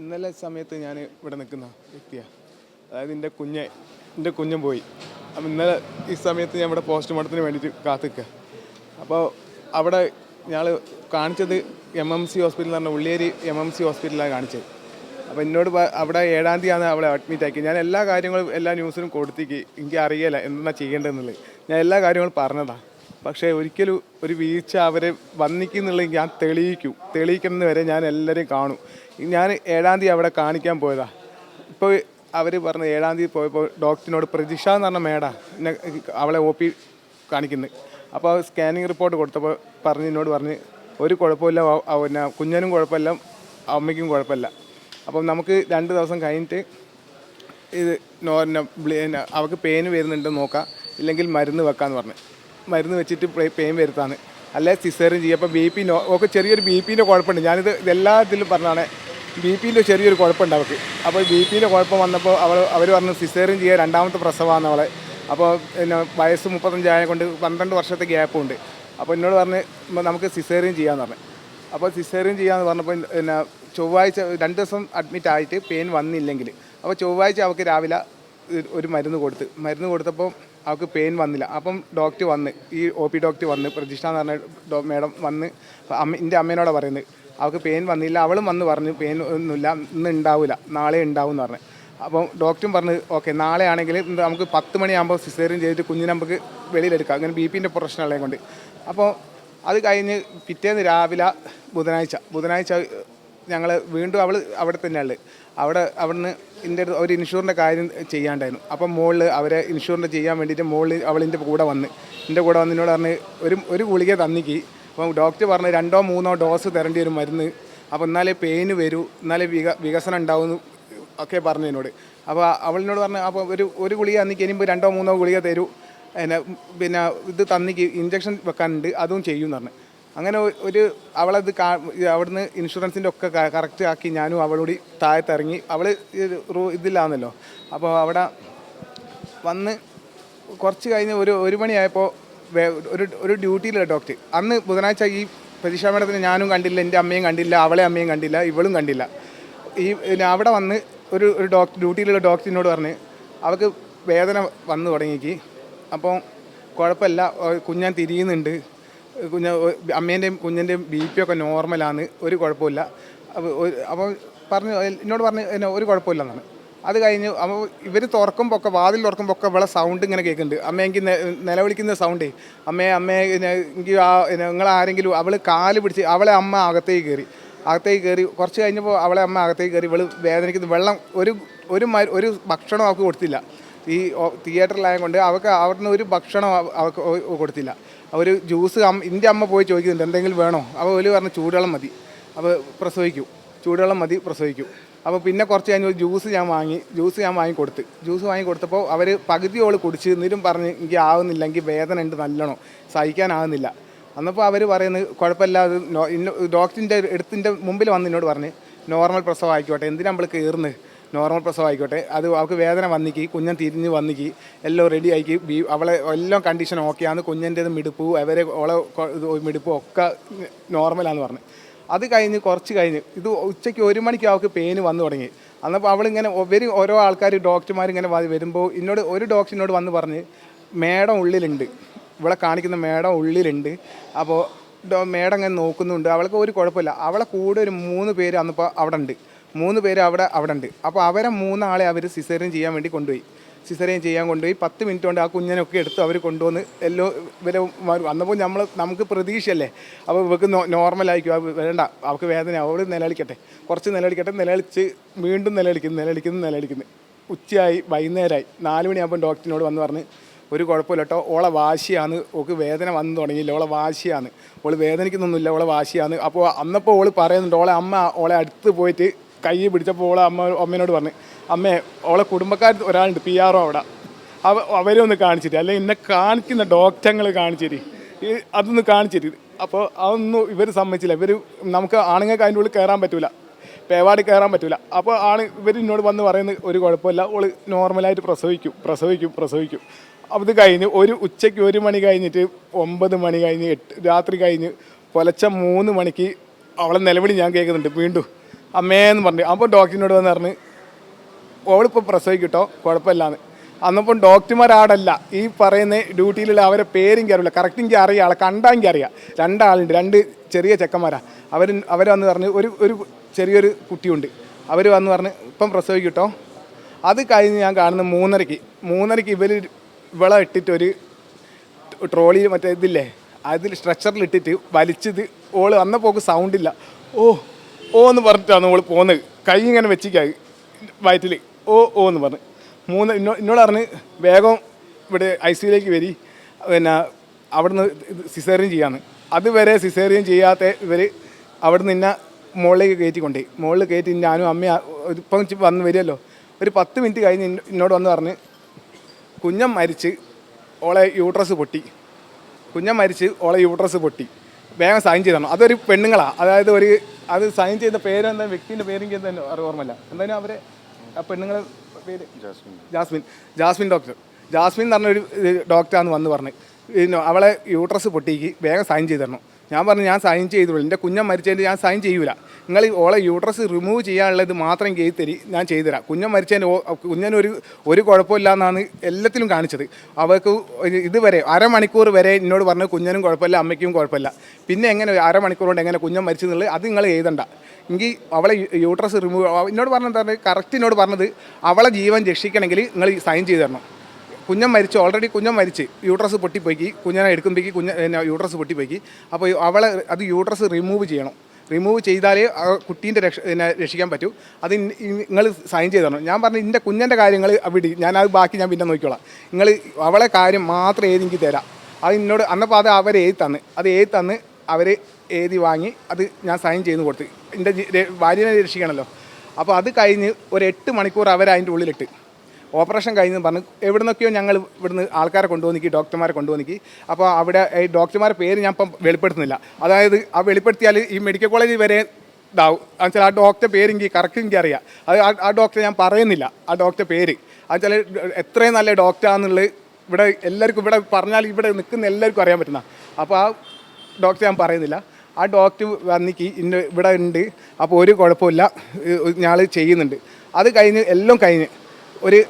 ഇന്നലെ സമയത്ത് ഞാൻ ഇവിടെ നിൽക്കുന്ന വ്യക്തിയാണ് അതായത് എന്റെ കുഞ്ഞെ എന്റെ കുഞ്ഞും പോയി. അപ്പം ഇന്നലെ ഈ സമയത്ത് ഞാൻ ഇവിടെ പോസ്റ്റ്മോർട്ടത്തിന് വേണ്ടിയിട്ട് കാത്തിക്കുക അപ്പോൾ അവിടെ ഞങ്ങൾ കാണിച്ചത് എം എം സി ഹോസ്പിറ്റൽ എന്ന് പറഞ്ഞ ഉള്ളിയേരി എം എം സി ഹോസ്പിറ്റലാണ് കാണിച്ചത്. അപ്പോൾ എന്നോട് അവിടെ ഏഴാം തീയതിയാണ് അവളെ അഡ്മിറ്റ് ആക്കി ഞാൻ എല്ലാ കാര്യങ്ങളും എല്ലാ ന്യൂസിനും കൊടുത്തേക്ക് എനിക്ക് അറിയില്ല എന്താ ചെയ്യേണ്ടതെന്നുള്ളത്. ഞാൻ എല്ലാ കാര്യങ്ങളും പറഞ്ഞതാണ് പക്ഷേ ഒരിക്കലും ഒരു വീഴ്ച അവരെ വന്നിക്കുന്നുള്ള ഞാൻ തെളിയിക്കും. തെളിയിക്കുന്നത് വരെ ഞാൻ എല്ലാവരെയും കാണും. ഞാൻ ഏഴാം തീയതി അവിടെ കാണിക്കാൻ പോയതാ. ഇപ്പോൾ അവർ പറഞ്ഞ ഏഴാം തീയതി പോയപ്പോൾ ഡോക്ടറിനോട് പ്രതീക്ഷ എന്ന് പറഞ്ഞ മേഡ എന്നെ അവളെ ഒ പി കാണിക്കുന്നത് അപ്പോൾ സ്കാനിങ് റിപ്പോർട്ട് കൊടുത്തപ്പോൾ പറഞ്ഞ് എന്നോട് പറഞ്ഞ് ഒരു കുഴപ്പമില്ല പിന്നെ കുഞ്ഞനും കുഴപ്പമില്ല അമ്മയ്ക്കും കുഴപ്പമില്ല. അപ്പം നമുക്ക് രണ്ട് ദിവസം കഴിഞ്ഞിട്ട് ഇത് നോർന അവൾക്ക് പെയിൻ വരുന്നുണ്ടെന്ന് നോക്കാം. ഇല്ലെങ്കിൽ മരുന്ന് വെക്കാമെന്ന് പറഞ്ഞു. മരുന്ന് വെച്ചിട്ട് പെയിൻ വരുത്താന്ന്. അല്ലെ സിസേറും ചെയ്യും. അപ്പോൾ ബി പി ഒക്കെ ചെറിയൊരു ബി പിന്റെ കുഴപ്പമുണ്ട്. ഞാനിത് എല്ലാത്തിലും പറഞ്ഞതാണ്. ബി പിന്റെ ചെറിയൊരു കുഴപ്പമുണ്ട് അവൾക്ക്. അപ്പോൾ ബി പിന്റെ കുഴപ്പം വന്നപ്പോൾ അവൾ അവർ പറഞ്ഞു സിസേറും ചെയ്യുക രണ്ടാമത്തെ പ്രസവമാണ് അവളെ. അപ്പോൾ പിന്നെ വയസ്സ് മുപ്പത്തഞ്ചായ കൊണ്ട് പന്ത്രണ്ട് വർഷത്തെ ഗ്യാപ്പും ഉണ്ട്. അപ്പോൾ എന്നോട് പറഞ്ഞ് നമുക്ക് സിസേറിയും ചെയ്യാമെന്ന് പറഞ്ഞു. അപ്പോൾ സിസേറിയും ചെയ്യാമെന്ന് പറഞ്ഞപ്പോൾ പിന്നെ ചൊവ്വാഴ്ച രണ്ട് ദിവസം അഡ്മിറ്റ് ആയിട്ട് പെയിൻ വന്നില്ലെങ്കിൽ അപ്പോൾ ചൊവ്വാഴ്ച അവൾക്ക് രാവിലെ ഒരു മരുന്ന് കൊടുത്ത്. മരുന്ന് കൊടുത്തപ്പോൾ അവൾക്ക് പെയിൻ വന്നില്ല. അപ്പം ഡോക്ടർ വന്ന് ഈ ഒ പി ഡോക്ടർ വന്ന് പ്രതീക്ഷ എന്ന് പറഞ്ഞ മേഡം വന്ന് അമ്മ എന്റെ അമ്മേനോട് പറയുന്നത് അവൾക്ക് പെയിൻ വന്നില്ല. അവളും വന്ന് പറഞ്ഞു പെയിൻ ഒന്നുമില്ല ഇന്ന് ഉണ്ടാവില്ല നാളെ ഉണ്ടാവും എന്ന് പറഞ്ഞു. അപ്പം ഡോക്ടറും പറഞ്ഞു ഓക്കെ നാളെ ആണെങ്കിൽ നമുക്ക് പത്ത് മണിയാകുമ്പോൾ സിസേറിയൻ ചെയ്തിട്ട് കുഞ്ഞിനെ നമുക്ക് വെളിയിലെടുക്കാം അങ്ങനെ ബി പിന്റെ പ്രശ്നമുള്ളത് കൊണ്ട് അപ്പോൾ അത് കഴിഞ്ഞ് പിറ്റേന്ന് രാവിലെ ബുധനാഴ്ച ബുധനാഴ്ച ഞങ്ങൾ വീണ്ടും അവൾ അവിടെ തന്നെയാണ് അവിടെ അവിടുന്ന് എന്റെ അടുത്ത് ഒരു ഇൻഷുറിന്റെ കാര്യം ചെയ്യാണ്ടായിരുന്നു. അപ്പം മുകളിൽ അവരെ ഇൻഷുറിന്റെ ചെയ്യാൻ വേണ്ടിയിട്ട് മുകളിൽ അവളിന്റെ കൂടെ വന്ന്. എന്റെ കൂടെ വന്നതിനോട് പറഞ്ഞ് ഒരു ഒരു ഗുളിക തന്നിക്കി. അപ്പം ഡോക്ടർ പറഞ്ഞ് രണ്ടോ മൂന്നോ ഡോസ് തരേണ്ടി വരും മരുന്ന്. അപ്പോൾ എന്നാലേ പെയിന് വരൂ എന്നാലേ വിക വികസനം ഉണ്ടാവുമെന്ന് ഒക്കെ പറഞ്ഞു അപ്പോൾ അവളിനോട് പറഞ്ഞ് അപ്പോൾ ഒരു ഒരു ഗുളിക തന്നിക്ക് ഇനിയിപ്പോൾ രണ്ടോ മൂന്നോ ഗുളിക തരൂ. പിന്നെ പിന്നെ ഇത് തന്നിക്ക് ഇഞ്ചക്ഷൻ വെക്കാനുണ്ട് അതും ചെയ്യും എന്ന് പറഞ്ഞു. അങ്ങനെ ഒരു അവളത് കാ അവിടുന്ന് ഇൻഷുറൻസിന്റെ ഒക്കെ കറക്റ്റ് ആക്കി ഞാനും അവളോടി താഴത്തിറങ്ങി. അവൾ റൂ ഇതില്ലാന്നല്ലോ. അപ്പോൾ അവിടെ വന്ന് കുറച്ച് കഴിഞ്ഞ് ഒരു ഒരു മണിയായപ്പോൾ ഒരു ഒരു ഡ്യൂട്ടിയിലുള്ള ഡോക്ടർ. അന്ന് ബുധനാഴ്ച ഈ പ്രതീക്ഷ മേഡത്തിന് ഞാനും കണ്ടില്ല എന്റെ അമ്മയും കണ്ടില്ല അവളെ അമ്മയും കണ്ടില്ല ഇവളും കണ്ടില്ല. ഈ അവിടെ വന്ന് ഒരു ഒരു ഡോക്ടർ ഡ്യൂട്ടിയിലുള്ള ഡോക്ടറിനോട് പറഞ്ഞ് അവൾക്ക് വേദന വന്നു തുടങ്ങിക്ക്. അപ്പോൾ കുഴപ്പമില്ല കുഞ്ഞാൻ തിരിയുന്നുണ്ട്. കുഞ്ഞ അമ്മേന്റെയും കുഞ്ഞിന്റെയും ബി പി ഒക്കെ നോർമലാണ് ഒരു കുഴപ്പമില്ല. അപ്പോൾ പറഞ്ഞു എന്നോട് പറഞ്ഞു എന്നെ ഒരു കുഴപ്പമില്ലെന്നാണ്. അത് കഴിഞ്ഞ് അപ്പോൾ ഇവർ തുറക്കുമ്പോൾ ഒക്കെ വാതിൽ തുറക്കുമ്പോൾ ഒക്കെ ഇവിടെ സൗണ്ട് ഇങ്ങനെ കേൾക്കുന്നുണ്ട്. അമ്മ എനിക്ക് നിലവിളിക്കുന്ന സൗണ്ടേ അമ്മേ അമ്മേ എനിക്ക് ആ നിങ്ങൾ ആരെങ്കിലും അവൾ കാൽ പിടിച്ച് അവളെ അമ്മ അകത്തേക്ക് കയറി അകത്തേക്ക് കയറി കുറച്ച് കഴിഞ്ഞപ്പോൾ അവളെ അമ്മ അകത്തേക്ക് കയറി ഇവൾ വേദനിക്കുന്ന. വെള്ളം ഒരു ഒരു ഒരു ഭക്ഷണം അവൾക്ക് കൊടുത്തില്ല. ഈ തിയേറ്ററിലായതുകൊണ്ട് തിയേറ്ററിലായത് കൊണ്ട് അവൾക്ക് അവിടുന്ന് ഒരു ഭക്ഷണം അവർക്ക് കൊടുത്തില്ല. അവർ ജ്യൂസ് അമ്മ എന്റെ അമ്മ പോയി ചോദിക്കുന്നുണ്ട് എന്തെങ്കിലും വേണോ? അപ്പോൾ ഒരു പറഞ്ഞ് ചൂടുവെള്ളം മതി. അപ്പോൾ പ്രസവിക്കും. ചൂടുവെള്ളം മതി പ്രസവിക്കും. അപ്പോൾ പിന്നെ കുറച്ച് കഴിഞ്ഞ് ജ്യൂസ് ഞാൻ വാങ്ങി ജ്യൂസ് ഞാൻ വാങ്ങി കൊടുത്ത്. ജ്യൂസ് വാങ്ങി കൊടുത്തപ്പോൾ അവർ പകുതിയോൾ കുടിച്ച് എന്നിട്ടും പറഞ്ഞ് എനിക്ക് ആവുന്നില്ലെങ്കിൽ വേദന ഉണ്ട് നല്ലോണം. സഹിക്കാനാവുന്നില്ല. അന്നപ്പോൾ അവർ പറയുന്നത് കുഴപ്പമില്ലാതെ ഡോക്ടറിന്റെ എടുത്തിന്റെ മുമ്പിൽ വന്ന് എന്നോട് പറഞ്ഞ് നോർമൽ പ്രസവം ആയിക്കോട്ടെ എന്തിനാ നമ്മൾ കയറുന്നത് നോർമൽ പ്രസവം ആയിക്കോട്ടെ അത് അവൾക്ക് വേദന വന്നിക്കി കുഞ്ഞൻ തിരിഞ്ഞ് വന്നിക്കി എല്ലാം റെഡി ആക്കി ബി അവളെ എല്ലാം കണ്ടീഷൻ ഓക്കെയാണ് കുഞ്ഞിന്റേത് മിടുപ്പ് അവരെ ഓളെ മിടുപ്പ് ഒക്കെ നോർമലാന്ന് പറഞ്ഞു. അത് കഴിഞ്ഞ് കുറച്ച് കഴിഞ്ഞ് ഇത് ഉച്ചയ്ക്ക് ഒരു മണിക്ക് അവൾക്ക് പെയിന് വന്നു തുടങ്ങി. അന്നപ്പോൾ അവളിങ്ങനെ ഇവർ ഓരോ ആൾക്കാർ ഡോക്ടർമാർ ഇങ്ങനെ വരുമ്പോൾ എന്നോട് ഒരു ഡോക്ടറിനോട് വന്ന് പറഞ്ഞ് മേഡം ഉള്ളിലുണ്ട്. ഇവിടെ കാണിക്കുന്ന മേഡം ഉള്ളിലുണ്ട്. അപ്പോൾ മേഡം അങ്ങനെ നോക്കുന്നുണ്ട്. അവൾക്ക് ഒരു കുഴപ്പമില്ല. അവളെ കൂടെ ഒരു മൂന്ന് പേര് അന്നിപ്പോൾ അവിടെ ഉണ്ട് മൂന്ന് പേര് അവിടെ അവിടെ ഉണ്ട് അപ്പോൾ അവരെ മൂന്നാളെ അവർ സിസേറിയൻ ചെയ്യാൻ വേണ്ടി കൊണ്ടുപോയി. സിസേറിയൻ ചെയ്യാൻ കൊണ്ടുപോയി. പത്ത് മിനിറ്റ് കൊണ്ട് ആ കുഞ്ഞിനൊക്കെ എടുത്ത് അവർ കൊണ്ടുവന്ന് എല്ലോ ഇവരെ വന്നപ്പോൾ നമ്മൾ നമുക്ക് പ്രതീക്ഷയല്ലേ? അപ്പോൾ ഇവർക്ക് നോർമൽ ആയിരിക്കും. വേണ്ട. അവർക്ക് വേദന. അവൾ നിലവിളിക്കട്ടെ. കുറച്ച് നിലവിളിക്കട്ടെ. നിലവിളിച്ച് വീണ്ടും നിലവിളിക്കുന്നു നിലവിളിക്കുന്നു നിലവിളിക്കുന്നു. ഉച്ചയായി വൈകുന്നേരമായി നാല് മണിയാകുമ്പോൾ ഡോക്ടറിനോട് വന്ന് പറഞ്ഞ് ഒരു കുഴപ്പമില്ല കേട്ടോ ഓളെ വാശിയാണ്. ഓക്ക് വേദന വന്നു തുടങ്ങിയില്ല. ഓളെ വാശിയാണ്. ഓൾ വേദനിക്കുന്നൊന്നുമില്ല. ഓളെ വാശിയാണ്. അപ്പോൾ അന്നപ്പോൾ ഓൾ പറയുന്നുണ്ട് ഓളെ അമ്മ ഓളെ അടുത്ത് പോയിട്ട് കൈ പിടിച്ചപ്പോൾ ഓളെ അമ്മ അമ്മേനോട് പറഞ്ഞു അമ്മേ ഓളെ കുടുംബക്കാർ ഒരാളുണ്ട് പി ആർ ഒ അവിടെ. അവ അവരെ ഒന്ന് കാണിച്ചിട്ട് അല്ലെങ്കിൽ എന്നെ കാണിക്കുന്ന ഡോക്ടങ്ങൾ കാണിച്ചിരി. ഈ അതൊന്ന് കാണിച്ചിരി. അപ്പോൾ അതൊന്നും ഇവർ സമ്മതിച്ചില്ല. ഇവർ നമുക്ക് ആണുങ്ങൾക്ക് അതിന്റെ ഉള്ളിൽ കയറാൻ പറ്റില്ല പേവാടി കയറാൻ പറ്റില്ല അപ്പോൾ ആണ് ഇവർ എന്നോട് വന്ന് പറയുന്നത് ഒരു കുഴപ്പമില്ല. ഓൾ നോർമലായിട്ട് പ്രസവിക്കും പ്രസവിക്കും പ്രസവിക്കും. അപ്പോൾ ഇത് കഴിഞ്ഞ് ഒരു ഉച്ചയ്ക്ക് ഒരു മണി കഴിഞ്ഞിട്ട് ഒമ്പത് മണി കഴിഞ്ഞ് എട്ട് രാത്രി കഴിഞ്ഞ് പുലച്ച മൂന്ന് മണിക്ക് അവളെ നിലവിളി ഞാൻ കേൾക്കുന്നുണ്ട്. വീണ്ടും അമ്മേന്ന് പറഞ്ഞു. അപ്പോൾ ഡോക്ടറിനോട് വന്ന് പറഞ്ഞ് ഓളിപ്പോൾ പ്രസവിക്കട്ടോ? കുഴപ്പമില്ലാന്ന്. അന്നപ്പം ഡോക്ടർമാരാടല്ല ഈ പറയുന്ന ഡ്യൂട്ടിയിലുള്ള അവരെ പേരും കയറില്ല കറക്റ്റ് എനിക്ക് അറിയാം ആളെ കണ്ടാൽ അറിയാം. രണ്ടാളുണ്ട് രണ്ട് ചെറിയ ചെക്കന്മാരാ. അവർ അവർ വന്ന് പറഞ്ഞ് ഒരു ഒരു ചെറിയൊരു കുട്ടിയുണ്ട്. അവർ വന്ന് പറഞ്ഞ് ഇപ്പം പ്രസവിക്കട്ടോ? അത് കഴിഞ്ഞ് ഞാൻ കാണുന്ന മൂന്നരയ്ക്ക് മൂന്നരയ്ക്ക് ഇവർ വിള ഇട്ടിട്ട് ഒരു ട്രോളിയിൽ മറ്റേ ഇതില്ലേ അതിൽ സ്ട്രെച്ചറിൽ ഇട്ടിട്ട് വലിച്ചത് ഓൾ വന്നപ്പോക്ക് സൗണ്ട് ഇല്ല. ഓ ഓ എന്ന് പറഞ്ഞിട്ടാണ് നമ്മൾ പോകുന്നത് കൈ ഇങ്ങനെ വെച്ചിക്കായി വയറ്റിൽ ഓ ഓ എന്ന് പറഞ്ഞ്. മൂന്ന് എന്നോട് പറഞ്ഞ് വേഗം ഇവിടെ ഐ സിയിലേക്ക് വരി. പിന്നെ അവിടുന്ന് സിസേറിയൻ ചെയ്യാന്ന്. അതുവരെ സിസേറിയൻ ചെയ്യാത്ത ഇവർ അവിടുന്ന് ഇന്ന മുകളിലേക്ക് കയറ്റി കൊണ്ടേ മുകളിൽ കയറ്റി ഞാനും അമ്മയും ഇപ്പം വന്ന് വരുമല്ലോ. ഒരു പത്ത് മിനിറ്റ് കഴിഞ്ഞ് ഇന്നോട് വന്ന് പറഞ്ഞ് കുഞ്ഞം മരിച്ച് ഓളെ യൂട്രസ് പൊട്ടി. കുഞ്ഞം മരിച്ച് ഓളെ യൂട്രസ് പൊട്ടി. വേഗം സൈൻ ചെയ്ത് തരണം അതൊരു പെണ്ണുങ്ങളാണ് അതായത് ഒരു അത് സൈൻ ചെയ്ത പേര് എന്താ വ്യക്തിന്റെ പേരെങ്കിൽ എന്താ ഓർമ്മല്ല എന്തായാലും അവരെ ആ പെണ്ണുങ്ങളെ പേര് ജാസ്മിൻ. ജാസ്മിൻ. ഡോക്ടർ ജാസ്മിൻ എന്ന് പറഞ്ഞൊരു ഡോക്ടറാന്ന് വന്ന് പറഞ്ഞ്. പിന്നെ അവളെ യൂട്രസ് പൊട്ടിക്ക് വേഗം സൈൻ ചെയ്ത് തരണം ഞാൻ പറഞ്ഞു ഞാൻ സൈൻ ചെയ്തോളൂ. എന്റെ കുഞ്ഞൻ മരിച്ചതിന്റെ ഞാൻ സൈൻ ചെയ്യൂല. നിങ്ങൾ ഓളെ യൂട്രസ് റിമൂവ് ചെയ്യാനുള്ളത് മാത്രം ചെയ്ത് തരി ഞാൻ ചെയ്തുതരാം. കുഞ്ഞൻ മരിച്ചതിന് ഓ- കുഞ്ഞനൊരു ഒരു കുഴപ്പമില്ല എന്നാണ് എല്ലാത്തിലും കാണിച്ചത്. അവർക്ക് ഇതുവരെ അരമണിക്കൂർ വരെ എന്നോട് പറഞ്ഞു കുഞ്ഞനും കുഴപ്പമില്ല അമ്മയ്ക്കും കുഴപ്പമില്ല. പിന്നെ എങ്ങനെ അരമണിക്കൂർ കൊണ്ട് എങ്ങനെ കുഞ്ഞൻ മരിച്ചെന്നുള്ളത് അത് നിങ്ങൾ എഴുതണ്ട. എങ്കിൽ അവളെ യൂട്രസ് റിമൂവ് എന്നോട് പറഞ്ഞത് കറക്റ്റ് എന്നോട് പറഞ്ഞത് അവളെ ജീവൻ രക്ഷിക്കണമെങ്കിൽ നിങ്ങൾ സൈൻ ചെയ്തു തരണം. കുഞ്ഞൻ മരിച്ചു ഓൾറെഡി കുഞ്ഞൻ മരിച്ച്. യൂട്രസ് പൊട്ടിപ്പോയി കുഞ്ഞനെ എടുക്കുമ്പോഴേക്ക് കുഞ്ഞ യൂട്രസ് പൊട്ടിപ്പോയി അപ്പോൾ അവളെ അത് യൂട്രസ് റിമൂവ് ചെയ്യണം. റിമൂവ് ചെയ്താലേ ആ കുട്ടീന്റെ രക്ഷ പിന്നെ രക്ഷിക്കാൻ പറ്റൂ. അത് നിങ്ങൾ സൈൻ ചെയ്ത് ഞാൻ പറഞ്ഞു എന്റെ കുഞ്ഞന്റെ കാര്യങ്ങൾ അവിടെ ഞാൻ അത് ബാക്കി ഞാൻ പിന്നെ നോക്കിക്കോളാം. നിങ്ങൾ അവളെ കാര്യം മാത്രം ഏത് എനിക്ക് തരാം. അത് എന്നോട് അന്നപ്പോൾ അത് അവർ എഴുതി തന്ന്. അത് എഴുതി തന്ന് അവർ എഴുതി വാങ്ങി അത് ഞാൻ സൈൻ ചെയ്ത് കൊടുത്ത്. എന്റെ ഭാര്യനെ രക്ഷിക്കണമല്ലോ അപ്പോൾ അത് കഴിഞ്ഞ് ഒരു എട്ട് മണിക്കൂർ അവർ ഉള്ളിലിട്ട്. ഓപ്പറേഷൻ കഴിഞ്ഞ് പറഞ്ഞ് എവിടുന്നൊക്കെയോ ഞങ്ങൾ ഇവിടുന്ന് ആൾക്കാരെ കൊണ്ടുവന്നിക്ക് ഡോക്ടർമാരെ കൊണ്ടുവന്നിക്ക് അപ്പോൾ അവിടെ ഈ ഡോക്ടർമാരുടെ പേര് ഞാൻ ഇപ്പം വെളിപ്പെടുത്തുന്നില്ല. അതായത് ആ വെളിപ്പെടുത്തിയാൽ ഈ മെഡിക്കൽ കോളേജിൽ വരെ ഇതാവും. എന്നുവെച്ചാൽ ആ ഡോക്ടറെ പേര് എനിക്ക് കറക്റ്റ് എനിക്ക് അറിയാം. അത് ആ- ഡോക്ടറെ ഞാൻ പറയുന്നില്ല ആ ഡോക്ടറെ പേര്. എന്നുവെച്ചാൽ എത്രയും നല്ല ഡോക്ടറാണെന്നുള്ളത് ഇവിടെ എല്ലാവർക്കും ഇവിടെ പറഞ്ഞാൽ ഇവിടെ നിൽക്കുന്ന എല്ലാവർക്കും അറിയാൻ പറ്റുന്ന. അപ്പോൾ ആ ഡോക്ടറെ ഞാൻ പറയുന്നില്ല. ആ ഡോക്ടർ വന്നിക്ക് ഇന്ന ഇവിടെ ഉണ്ട്. അപ്പോൾ ഒരു കുഴപ്പമില്ല ഞങ്ങൾ ചെയ്യുന്നുണ്ട്. അത് കഴിഞ്ഞ് എല്ലാം കഴിഞ്ഞ് ഒരു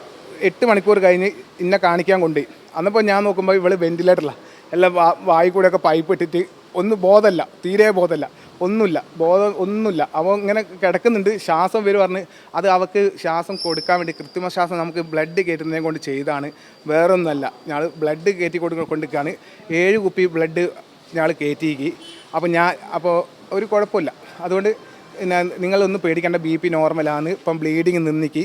എട്ട് മണിക്കൂർ കഴിഞ്ഞ് ഇന്നെ കാണിക്കാൻ കൊണ്ടുപോയി അന്നപ്പോൾ ഞാൻ നോക്കുമ്പോൾ ഇവൾ വെന്റിലേറ്ററിലാണ് എല്ലാം വാ വായി കൂടെയൊക്കെ പൈപ്പ് ഇട്ടിട്ട് ഒന്നും ബോധമല്ല തീരെ ബോധമല്ല ഒന്നുമില്ല ബോധം ഒന്നുമില്ല അവൻ ഇങ്ങനെ കിടക്കുന്നുണ്ട്. ശ്വാസം വരും പറഞ്ഞ് അത് അവൾക്ക് ശ്വാസം കൊടുക്കാൻ വേണ്ടി കൃത്രിമ ശ്വാസം നമുക്ക് ബ്ലഡ് കയറ്റുന്നതിനെ കൊണ്ട് ചെയ്താണ്. വേറൊന്നുമല്ല ഞങ്ങൾ ബ്ലഡ് കയറ്റി കൊടുക്ക കൊണ്ടിരിക്കുകയാണ് ഏഴ് കുപ്പി ബ്ലഡ് ഞങ്ങൾ കയറ്റിയിക്കി അപ്പോൾ ഞാൻ അപ്പോൾ ഒരു കുഴപ്പമില്ല. അതുകൊണ്ട് പിന്നെ നിങ്ങളൊന്നും പേടിക്കേണ്ട ബി പി നോർമലാണ് ഇപ്പം ബ്ലീഡിങ് നിന്നിക്ക്.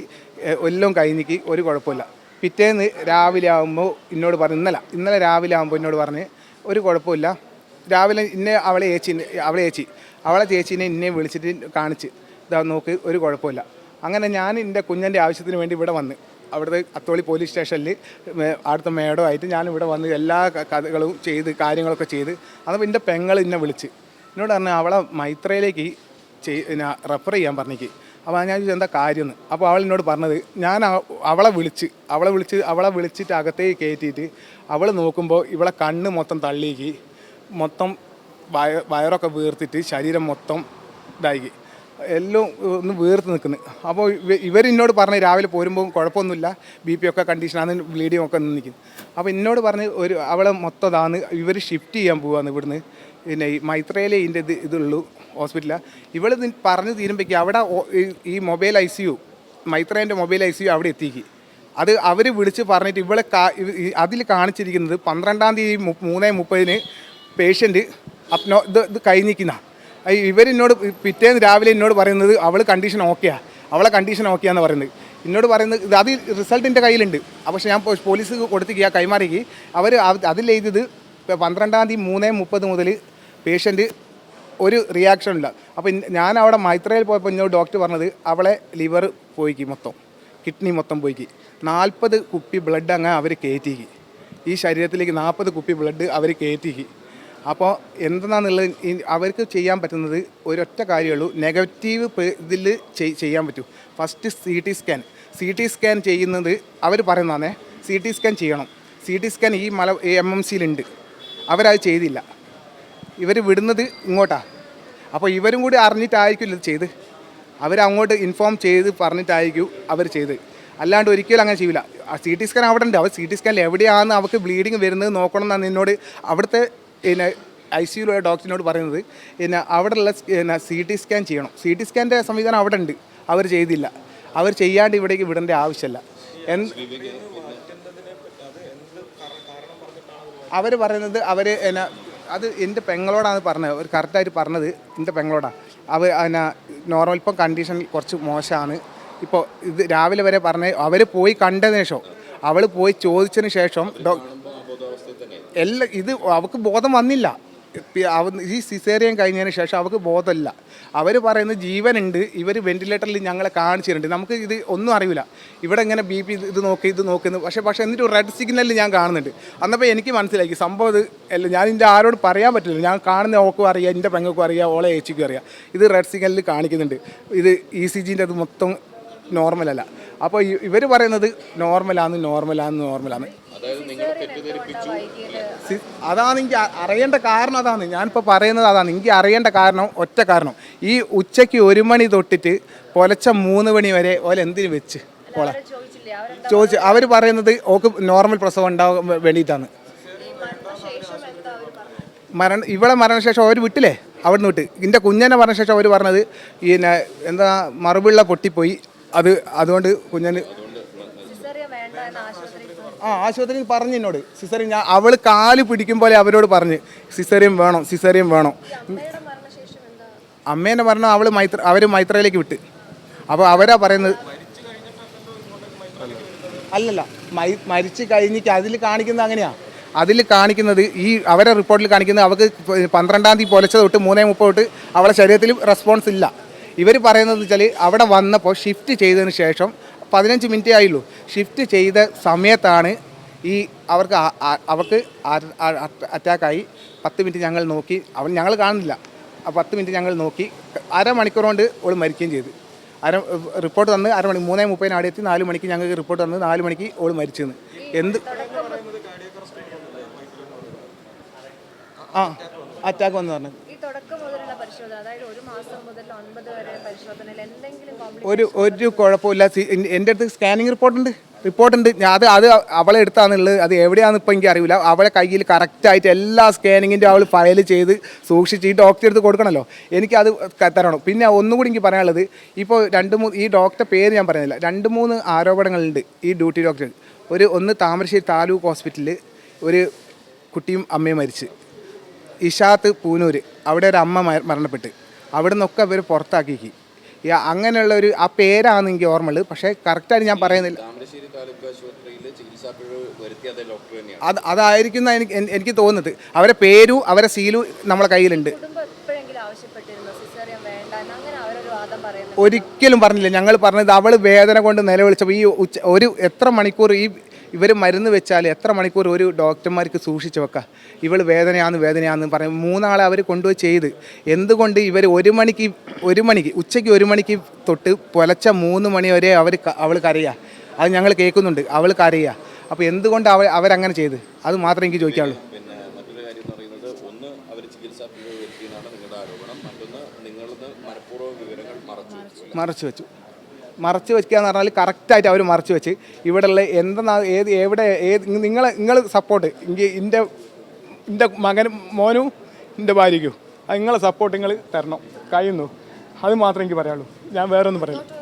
എല്ലാം കഴിഞ്ഞിക്ക് ഒരു കുഴപ്പമില്ല. പിറ്റേന്ന് രാവിലെ ആകുമ്പോൾ എന്നോട് പറഞ്ഞു ഇന്നലെ ഇന്നലെ രാവിലെ ആകുമ്പോൾ എന്നോട് പറഞ്ഞ് ഒരു കുഴപ്പമില്ല. രാവിലെ ഇന്നെ അവളെ ചേച്ചി അവളെ ചേച്ചി അവളെ ചേച്ചീനെ ഇന്നെ വിളിച്ചിട്ട് കാണിച്ച് ഇതാ നോക്ക് ഒരു കുഴപ്പമില്ല. അങ്ങനെ ഞാൻ എന്റെ കുഞ്ഞന്റെ ആവശ്യത്തിന് വേണ്ടി ഇവിടെ വന്ന് അവിടുത്തെ അത്തോളി പോലീസ് സ്റ്റേഷനിൽ അടുത്ത മേഡമായിട്ട് ഞാൻ ഇവിടെ വന്ന് എല്ലാ കഥകളും ചെയ്ത് കാര്യങ്ങളൊക്കെ ചെയ്ത് അതപ്പോൾ എന്റെ പെങ്ങൾ എന്നെ വിളിച്ച് എന്നോട് പറഞ്ഞു അവളെ മൈത്രയിലേക്ക് ചെയ് റെഫർ ചെയ്യാൻ പറഞ്ഞേക്ക്. അപ്പോൾ ഞാൻ ചോദിച്ചു എന്താ കാര്യമെന്ന് അപ്പോൾ അവൾ എന്നോട് പറഞ്ഞത് ഞാൻ അവളെ വിളിച്ച് അവളെ വിളിച്ച് അവളെ വിളിച്ചിട്ട് അകത്തേക്ക് കയറ്റിയിട്ട് അവൾ നോക്കുമ്പോൾ ഇവളെ കണ്ണ് മൊത്തം തള്ളിയേക്ക് മൊത്തം വയ വയറൊക്കെ വീർത്തിട്ട് ശരീരം മൊത്തം ഇതായി എല്ലാം ഒന്ന് വീർത്ത് നിൽക്കുന്നു അപ്പോൾ ഇവർ എന്നോട് പറഞ്ഞ് രാവിലെ പോരുമ്പോൾ കുഴപ്പമൊന്നുമില്ല ബി പി ഒക്കെ കണ്ടീഷനാണ് ബ്ലീഡിങ് ഒക്കെ നിൽക്കുന്നു അപ്പോൾ എന്നോട് പറഞ്ഞ് ഒരു അവളെ മൊത്തം ഇതാണ് ഇവർ ഷിഫ്റ്റ് ചെയ്യാൻ പോവാന്ന് ഇവിടുന്ന്. പിന്നെ മൈത്രയിലെ ഇതിന്റെ ഇത് ഇതുള്ളൂ. ഹോസ്പിറ്റലാണ് ഇവൾ പറഞ്ഞ് തീരുമ്പോഴേക്കും അവിടെ ഈ- മൊബൈൽ ഐ സി യു മൈത്രേന്റെ മൊബൈൽ ഐ സി യു അവിടെ എത്തിക്കി. അത് അവർ വിളിച്ച് പറഞ്ഞിട്ട് ഇവളെ അതിൽ കാണിച്ചിരിക്കുന്നത് പന്ത്രണ്ടാം തീയതി മൂന്നേ മുപ്പതിന് പേഷ്യന്റ് അപ്നോ ഇത് ഇത് കഴിഞ്ഞിരിക്കുന്ന ഇവരെന്നോട് പിറ്റേന്ന് രാവിലെ എന്നോട് പറയുന്നത് അവൾ കണ്ടീഷൻ ഓക്കെയാണ് അവളെ കണ്ടീഷൻ ഓക്കെയാന്ന് പറയുന്നത്. എന്നോട് പറയുന്നത് ഇത് അത് റിസൾട്ടിന്റെ കയ്യിലുണ്ട്. പക്ഷേ ഞാൻ പോലീസ് കൊടുത്തിക്കുക കൈമാറിക്ക്. അവർ അതിലെഴുതിയത് പന്ത്രണ്ടാം തീയതി മൂന്നേ മുപ്പത് മുതൽ പേഷ്യന്റ് ഒരു റിയാക്ഷൻ ഇല്ല. അപ്പോൾ ഞാൻ അവിടെ മൈത്രയിൽ പോയപ്പോൾ എന്നോട് ഡോക്ടർ പറഞ്ഞത് അവളെ ലിവർ പോയിക്ക് മൊത്തം കിഡ്നി മൊത്തം പോയിക്ക്. നാൽപ്പത് കുപ്പി ബ്ലഡ് അങ്ങ് അവർ കയറ്റിക്ക് ഈ ശരീരത്തിലേക്ക് നാൽപ്പത് കുപ്പി ബ്ലഡ് അവർ കയറ്റിക്ക് അപ്പോൾ എന്താണെന്നുള്ളത് അവർക്ക് ചെയ്യാൻ പറ്റുന്നത് ഒരൊറ്റ കാര്യമുള്ളൂ നെഗറ്റീവ് ഇതിൽ ചെയ്യാൻ പറ്റൂ. First C T scan C T scan ചെയ്യുന്നത് അവർ പറയുന്നതാണേ സി ടി സ്കാൻ ചെയ്യണം. സി ടി സ്കാൻ ഈ മല എം എം സിയിലുണ്ട് അവരത് ചെയ്തില്ല. ഇവർ വിടുന്നത് ഇങ്ങോട്ടാണ് അപ്പോൾ ഇവരും കൂടി അറിഞ്ഞിട്ടായിരിക്കും ഇത് ചെയ്ത്. അവരങ്ങോട്ട് ഇൻഫോം ചെയ്ത് പറഞ്ഞിട്ടായിരിക്കും അവർ ചെയ്ത്. അല്ലാണ്ട് ഒരിക്കലും അങ്ങനെ ചെയ്യില്ല സി ടി സ്കാൻ അവിടെ ഉണ്ട്. അവർ സി ടി സ്കാനിൽ എവിടെയാണ് അവർക്ക് ബ്ലീഡിങ് വരുന്നത് നോക്കണം എന്നാണ് എന്നോട് അവിടുത്തെ പിന്നെ ഐ സിയിലുള്ള ഡോക്ടറിനോട് പറയുന്നത്. പിന്നെ അവിടെയുള്ള പിന്നെ സി ടി സ്കാൻ ചെയ്യണം. സി ടി സ്കാന്റെ സംവിധാനം അവിടെ ഉണ്ട്. അവർ ചെയ്തില്ല. അവർ ചെയ്യാണ്ട് ഇവിടേക്ക് വിടേണ്ട ആവശ്യമില്ല. എന്ത് അവർ പറയുന്നത് അവർ എന്നാ അത് എന്റെ പെങ്ങളോടാണ് പറഞ്ഞത്. ഒരു കറക്റ്റായിട്ട് പറഞ്ഞത് എന്റെ പെങ്ങളോടാണ് അവർ അതിനാ നോർമൽ ഇപ്പം കണ്ടീഷൻ കുറച്ച് മോശമാണ്. ഇപ്പോൾ ഇത് രാവിലെ വരെ പറഞ്ഞ അവർ പോയി കണ്ടതിന് ശേഷം അവൾ പോയി ചോദിച്ചതിന് ശേഷം എല്ലാം ഇത് അവൾക്ക് ബോധം വന്നില്ല. ഈ സിസേറിയൻ കഴിഞ്ഞതിന് ശേഷം അവർക്ക് ബോധമില്ല. അവർ പറയുന്നത് ജീവനുണ്ട് ഇവർ വെന്റിലേറ്ററിൽ ഞങ്ങളെ കാണിച്ചിട്ടുണ്ട് നമുക്ക് ഇത് ഒന്നും അറിയില്ല. ഇവിടെ ഇങ്ങനെ ബി പി ഇത് നോക്കി ഇത് നോക്കുന്നു പക്ഷേ പക്ഷേ എന്നിട്ട് റെഡ് സിഗ്നലിൽ ഞാൻ കാണുന്നുണ്ട്. അന്നപ്പോൾ എനിക്ക് മനസ്സിലാക്കി സംഭവം ഇത് അല്ല ഞാൻ ഇതിന്റെ ആരോട് പറയാൻ പറ്റില്ല. ഞാൻ കാണുന്ന ഓക്കും അറിയാം എന്റെ പെങ്ങൾക്കും അറിയാം ഓളെ ഏച്ചിക്കും അറിയാം. ഇത് റെഡ് സിഗ്നലിൽ കാണിക്കുന്നുണ്ട്. ഇത് ഇ സി ജിന്റെ അത് മൊത്തം നോർമലല്ല അപ്പോൾ ഇവർ പറയുന്നത് നോർമലാന്ന് നോർമലാന്ന് നോർമലാന്ന്. അതാണ് എനിക്ക് അറിയേണ്ട കാരണം അതാണ്. ഞാനിപ്പോൾ പറയുന്നത് അതാണ്. എനിക്ക് അറിയേണ്ട കാരണം ഒറ്റ കാരണം. ഈ ഉച്ചയ്ക്ക് ഒരു മണി തൊട്ടിട്ട് പൊലച്ച മൂന്ന് മണി വരെ ഓല എന്തിനു വെച്ച്? ഓളെ ചോദിച്ച് ചോദിച്ചു അവർ പറയുന്നത് ഓക്ക് നോർമൽ പ്രസവം ഉണ്ടാകാൻ വേണ്ടിയിട്ടാണ്. മരണ ഇവിടെ മരണശേഷം അവർ വിട്ടില്ലേ? അവിടുന്ന് നിന്ന് വിട്ട്. ഇതിന്റെ കുഞ്ഞനെ മരണശേഷം അവർ പറഞ്ഞത് ഈ എന്താ മറുപിള്ള പൊട്ടിപ്പോയി. അത് അതുകൊണ്ട് കുഞ്ഞന് ആ ആശുപത്രിയിൽ പറഞ്ഞു എന്നോട്. സിസറി ഞാൻ അവൾ കാൽ പിടിക്കും പോലെ അവരോട് പറഞ്ഞ്. സിസറിയും വേണം സിസറിയും വേണം. അമ്മേനെ പറഞ്ഞാൽ അവൾ മൈത്ര അവർ മൈത്രയിലേക്ക് വിട്ട്. അപ്പോൾ അവരാ പറയുന്നത് അല്ലല്ല മൈ മരിച്ചു കഴിഞ്ഞിട്ട് അതിൽ കാണിക്കുന്നത് അങ്ങനെയാ. അതിൽ കാണിക്കുന്നത് ഈ അവരെ റിപ്പോർട്ടിൽ കാണിക്കുന്നത് അവൾക്ക് പന്ത്രണ്ടാം തീയതി പൊലച്ച തൊട്ട് മൂന്നേ മുപ്പത് തൊട്ട് അവളെ ശരീരത്തിൽ റെസ്പോൺസ് ഇല്ല. ഇവർ പറയുന്നത് വെച്ചാൽ അവിടെ വന്നപ്പോൾ ഷിഫ്റ്റ് ചെയ്തതിന് ശേഷം പതിനഞ്ച് മിനിറ്റ് ആയുള്ളൂ. ഷിഫ്റ്റ് ചെയ്ത സമയത്താണ് ഈ അവർക്ക് അവർക്ക് അറ്റാക്കായി പത്ത് മിനിറ്റ് ഞങ്ങൾ നോക്കി. അവൻ ഞങ്ങൾ കാണുന്നില്ല. ആ പത്ത് മിനിറ്റ് ഞങ്ങൾ നോക്കി. അരമണിക്കൂർ കൊണ്ട് അവൾ മരിക്കുകയും ചെയ്തു. അര റിപ്പോർട്ട് തന്ന് അരമണി മൂന്നേ മുപ്പതിന് അവിടെ എത്തി. നാല് മണിക്ക് ഞങ്ങൾക്ക് റിപ്പോർട്ട് തന്ന്. നാല് മണിക്ക് ഓൾ മരിച്ചെന്ന് എന്ത്? ആ അറ്റാക്ക് വന്ന് പറഞ്ഞു. ഈ തുടക്കം മുതലുള്ള പരിശോധന അതായത് ഒരു മാസം മുതൽ ഒൻപത് വരെ പരിശോധനയിൽ എന്തെങ്കിലും കോംപ്ലിക്കേഷൻ ഒരു ഒരു കുഴപ്പമില്ല. എന്റെ അടുത്ത് സ്കാനിങ് റിപ്പോർട്ടുണ്ട്. റിപ്പോർട്ടുണ്ട്. ഞാൻ അത് അത് അവളെ എടുത്താന്നുള്ളത് അത് എവിടെയാണെന്ന് ഇപ്പം എനിക്ക് അറിയില്ല. അവളെ കയ്യിൽ കറക്റ്റായിട്ട് എല്ലാ സ്കാനിങ്ങിന്റെ അവൾ ഫയൽ ചെയ്ത് സൂക്ഷിച്ച് ഈ ഡോക്ടറെ എടുത്ത് കൊടുക്കണമല്ലോ. എനിക്കത് ക- തരണം. പിന്നെ ഒന്നുകൂടി എനിക്ക് പറയാനുള്ളത് ഇപ്പോൾ രണ്ട് മൂന്ന് ഈ ഡോക്ടറെ പേര് ഞാൻ പറയുന്നില്ല രണ്ട് മൂന്ന് ആരോപണങ്ങളുണ്ട് ഈ ഡ്യൂട്ടി ഡോക്ടർ. ഒരു ഒന്ന് താമരശ്ശേരി താലൂക്ക് ഹോസ്പിറ്റലിൽ ഒരു കുട്ടിയും അമ്മയും മരിച്ച്. ഇഷാത്ത് പൂനൂർ അവിടെ ഒരു അമ്മ മര- മരണപ്പെട്ട്. അവിടെ നിന്നൊക്കെ അവർ പുറത്താക്കിക്കി അങ്ങനെയുള്ള ഒരു ആ പേരാണ് എനിക്ക് ഓർമ്മയുള്ളത്. പക്ഷേ കറക്റ്റായിട്ട് ഞാൻ പറയുന്നില്ല. അതേ ഡോക്ടർ തന്നെയാണ്. അത് അതായിരിക്കുന്ന എനിക്ക് എനിക്ക് തോന്നുന്നത്. അവരെ പേരും അവരെ സീലും നമ്മളെ കയ്യിലുണ്ട്. ഒരിക്കലും പറഞ്ഞില്ല. ഞങ്ങൾ പറഞ്ഞത് അവൾ വേദന കൊണ്ട് നിലവിളിച്ചപ്പോൾ ഈ ഉച്ച ഒരു എത്ര മണിക്കൂർ ഈ ഇവർ മരുന്ന് വെച്ചാൽ എത്ര മണിക്കൂർ ഒരു ഡോക്ടർമാർക്ക് സൂക്ഷിച്ച് വെക്കുക ഇവൾ വേദനയാന്ന് വേദനയാന്ന് പറയും. മൂന്നാളെ അവർ കൊണ്ടുപോയി ചെയ്ത്. എന്തുകൊണ്ട് ഇവർ ഒരു മണിക്ക് ഒരു മണിക്ക് ഉച്ചയ്ക്ക് ഒരു മണിക്ക് തൊട്ട് പുലച്ച മൂന്ന് മണി വരെ അവർ അവൾ കരയുക അത് ഞങ്ങൾ കേൾക്കുന്നുണ്ട്. അവൾ കരയുക അപ്പോൾ എന്തുകൊണ്ട് അവർ അവരങ്ങനെ ചെയ്ത്? അത് മാത്രമേ എനിക്ക് ചോദിക്കാനുള്ളൂ. വിവരങ്ങൾ മറച്ചു വെച്ചു? മറച്ചു വെക്കുക എന്ന് പറഞ്ഞാൽ കറക്റ്റായിട്ട് അവർ മറച്ചു വെച്ച്. ഇവിടെയുള്ള എന്താ ഏത് എവിടെ ഏത് നിങ്ങൾ നിങ്ങൾ സപ്പോർട്ട് എനിക്ക് എന്റെ എന്റെ മകനും മോനും എന്റെ ഭാര്യയ്ക്കും. നിങ്ങളെ സപ്പോർട്ട് നിങ്ങൾ തരണം. കഴിയുന്നു. അത് മാത്രമേ എനിക്ക് പറയാനുള്ളൂ. ഞാൻ വേറെ ഒന്നും പറയില്ല.